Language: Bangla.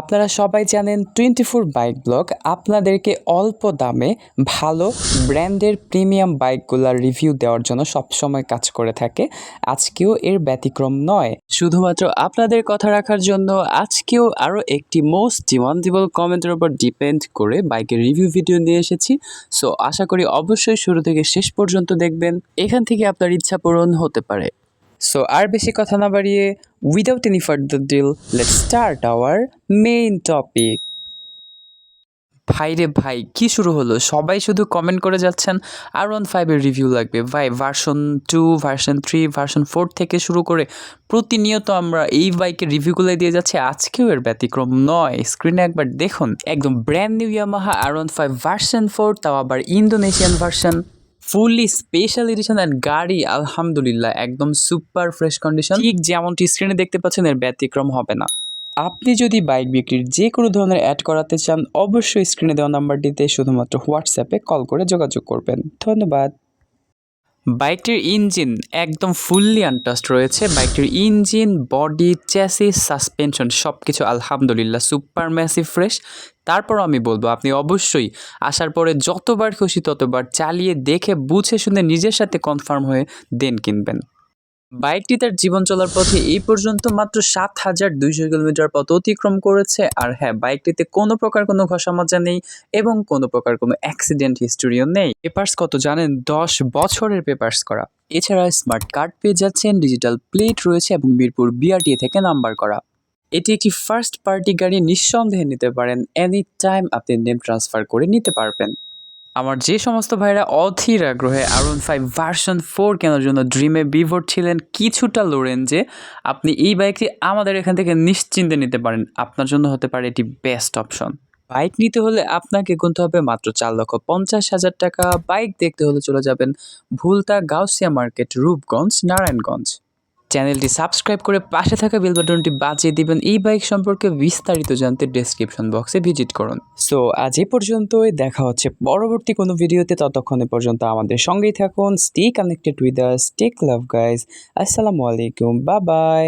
আপনারা সবাই জানেন টোয়েন্টি ফোর বাইক ব্লগ। আপনাদেরকে অল্প দামে ভালো ব্র্যান্ডের প্রিমিয়াম বাইকগুলোর রিভিউ দেওয়ার জন্য সবসময় কাজ করে থাকে। আজকেও এর ব্যতিক্রম নয়। শুধুমাত্র আপনাদের কথা রাখার জন্য আজকেও আরও একটি মোস্ট ডিমান্ডেবল কমেন্টের উপর ডিপেন্ড করে বাইকের রিভিউ ভিডিও নিয়ে এসেছি। সো আশা করি অবশ্যই শুরু থেকে শেষ পর্যন্ত দেখবেন। এখান থেকে আপনার ইচ্ছা পূরণ হতে পারে। সো আর বেশি কথা না বাড়িয়ে without any further deal let start our main topic ভাই রে ভাই, কি শুরু হলো? সবাই শুধু কমেন্ট করে যাচ্ছেন, আর ওয়ান ফাইভের রিভিউ লাগবে। ভাই version two version three version four থেকে শুরু করে প্রতিনিয়ত আমরা এই বাইকের রিভিউগুলো দিয়ে যাচ্ছি। আজকেও এর ব্যতিক্রম নয়। স্ক্রিনে একবার দেখুন, একদম brand new Yamaha R one five version four তাও আবার Indonesian version fully special edition and গাড়ি আলহামদুলিল্লাহ একদম সুপার ফ্রেশ কন্ডিশন। ঠিক যেমনটি স্ক্রিনে দেখতে পাচ্ছেন এর ব্যতিক্রম হবে না। আপনি যদি বাইক বিক্রির যে কোনো ধরনের অ্যাড করাতে চান অবশ্যই স্ক্রিনে দেওয়া নাম্বারটিতে শুধুমাত্র হোয়াটসঅ্যাপে কল করে যোগাযোগ করবেন। ধন্যবাদ। বাইকটির ইঞ্জিন একদম ফুললি আনটাস্ট রয়েছে। বাইকটির ইঞ্জিন বডি চ্যাসি সাসপেনশন সব কিছু আলহামদুলিল্লাহ সুপার ম্যাসিভ ফ্রেশ তারপর আমি বলব, আপনি অবশ্যই আসার পরে যতবার খুশি ততবার চালিয়ে দেখে, বুঝে শুনে নিজের সাথে কনফার্ম হয়ে দেন কিনবেন। বাইকটি তার জীবন চলার পথে এই পর্যন্ত মাত্র সাত হাজার দুইশো কিলোমিটার পথ অতিক্রম করেছে। আর হ্যাঁ বাইকটিতে কোনো প্রকার কোনো ঘষা মাজা নেই এবং কোনো প্রকার কোনো অ্যাক্সিডেন্ট হিস্টোরিও নেই। পেপার্স কত জানেন? দশ বছরের পেপার্স করা। এছাড়া স্মার্ট কার্ড পেয়ে যাচ্ছেন, ডিজিটাল প্লেট রয়েছে এবং মিরপুর বিআরটিএ থেকে নাম্বার করা। এটি একটি ফার্স্ট পার্টি গাড়ি, নিঃসন্দেহে নিতে পারেন। এনি টাইম আপনি নেম ট্রান্সফার করে নিতে পারবেন। আমার যে সমস্ত ভাইরা অধীর আগ্রহে আরন ফাইভ ভার্সন ফোর কেনার জন্য ড্রিমে বিভোর ছিলেন কিছুটা লোড়েন যে আপনি এই বাইকটি আমাদের এখান থেকে নিশ্চিন্তে নিতে পারেন। আপনার জন্য হতে পারে এটি বেস্ট অপশন বাইক নিতে হলে আপনাকে গুনতে হবে মাত্র চার লক্ষ পঞ্চাশ হাজার টাকা। বাইক দেখতে হলে চলে যাবেন ভুলতা গাউসিয়া মার্কেট, রূপগঞ্জ, নারায়ণগঞ্জ। চ্যানেলটি সাবস্ক্রাইব করে পাশে থাকা বেল বাটনটি বাজিয়ে দিবেন। এই বাইক সম্পর্কে বিস্তারিত জানতে ডেসক্রিপশন বক্সে ভিজিট করুন। সো আজ এ পর্যন্তই। দেখা হচ্ছে পরবর্তী কোনো ভিডিওতে। ততক্ষণে পর্যন্ত আমাদের সঙ্গেই থাকুন। Stay connected with us tech love guys আসসালামু আলাইকুম। বা বাই